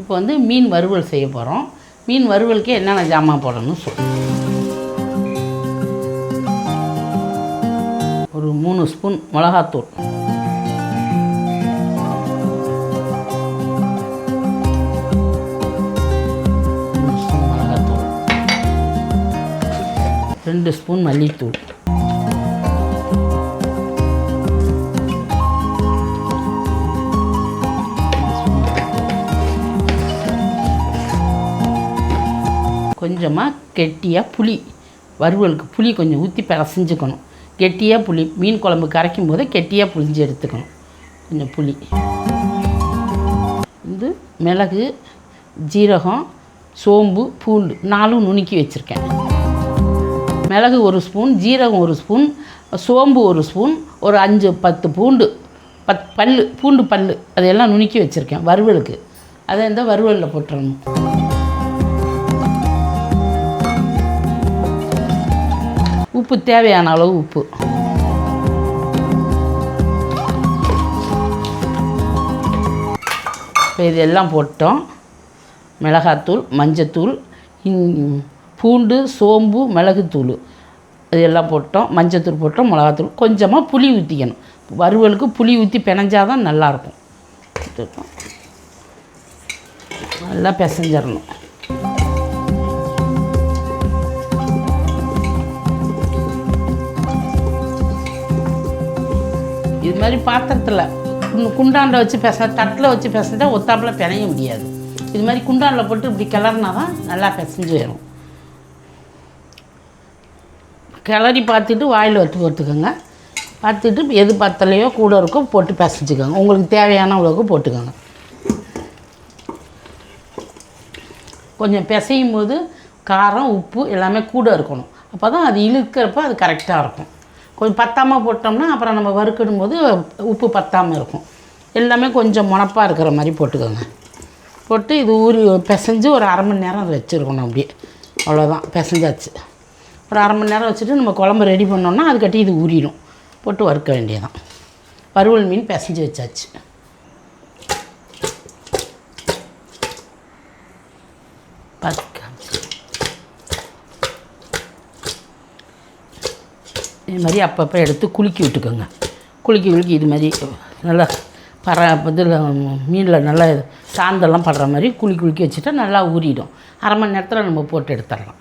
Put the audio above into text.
இப்போ வந்து மீன் வறுவல் செய்ய போகிறோம் மீன் வறுவலுக்கு என்னென்ன ஜாமான் போடணும்னு சொல்லணும் ஒரு மூணு ஸ்பூன் மிளகாத்தூள். மூணு ஸ்பூன் மிளகாத்தூள். ரெண்டு ஸ்பூன் மல்லித்தூள். கொஞ்சமாக கெட்டியாக புளி. வறுவலுக்கு புளி கொஞ்சம் ஊற்றி பிசைஞ்சுக்கணும். கெட்டியாக புளி மீன் குழம்பு கரைக்கும் போது கெட்டியாக புளிஞ்சு எடுத்துக்கணும். கொஞ்சம் புளி. வந்து மிளகு ஜீரகம் சோம்பு பூண்டு நாலும் நுணுக்கி வச்சுருக்கேன். மிளகு ஒரு ஸ்பூன் ஜீரகம் ஒரு ஸ்பூன் சோம்பு ஒரு ஸ்பூன் ஒரு அஞ்சு பத்து பூண்டு பத் பல் பூண்டு பல் அதையெல்லாம் நுணுக்கி வச்சுருக்கேன் வறுவலுக்கு. அதை இந்த வறுவலில் போட்டுறணும். உப்பு தேவையான அளவு உப்பு. இப்போ இதெல்லாம் போட்டோம். மிளகாத்தூள் மஞ்சத்தூள் பூண்டு சோம்பு மிளகுத்தூள். இதெல்லாம் போட்டோம். மஞ்சத்தூள் போட்டோம் மிளகாத்தூள். கொஞ்சமாக புளி ஊற்றிக்கணும் வறுவலுக்கு புளி ஊற்றி பிணைஞ்சாதான் நல்லாயிருக்கும். நல்லா பிசைஞ்சிடணும் இது மாதிரி பாத்திரத்தில் குண்டானில் வச்சு பேச தட்டில் வச்சு பிசைஞ்சா ஒத்தாப்பில் பிணைய முடியாது. இது மாதிரி குண்டானில் போட்டு இப்படி கிளறினா தான் நல்லா பிசைஞ்சு வரும். கிளறி பார்த்துட்டு வாயில் வச்சு போட்டுக்கோங்க. பார்த்துட்டு எது பத்தலையோ கூட இருக்கோ போட்டு பிசைஞ்சுக்கோங்க. உங்களுக்கு தேவையான அளவுக்கு போட்டுக்கோங்க. கொஞ்சம் பிசையும் போது காரம் உப்பு எல்லாமே கூட இருக்கணும். அப்போ தான் அது இழுக்கிறப்ப அது கரெக்டாக இருக்கும். கொஞ்சம் பத்தாமல் போட்டோம்னா அப்புறம் நம்ம வறுக்கிடும் போது உப்பு பத்தாமல் இருக்கும். எல்லாமே கொஞ்சம் முனப்பாக இருக்கிற மாதிரி போட்டுக்கோங்க. போட்டு இது ஊறி பிசைஞ்சு ஒரு அரை மணி நேரம் அதை வச்சுருக்கணும் அப்படியே. அவ்வளோதான் பிசைஞ்சாச்சு. ஒரு அரை மணி நேரம் வச்சுட்டு நம்ம குழம்பு ரெடி பண்ணோன்னா அதுக்கட்டி இது ஊறிடும். போட்டு வறுக்க வேண்டியதான் வறுவல் மீன் பிசைஞ்சு வச்சாச்சு. இது மாதிரி அப்பப்போ எடுத்து குலுக்கி விட்டுக்கோங்க. குலுக்கி குலுக்கி இது மாதிரி நல்லா பற இதில் மீனில் நல்லா சாந்தெல்லாம் படுற மாதிரி குலுக்கி குலுக்கி வச்சுட்டா நல்லா ஊறிடும். அரை மணி நேரத்தில் நம்ம போட்டு எடுத்துடலாம்.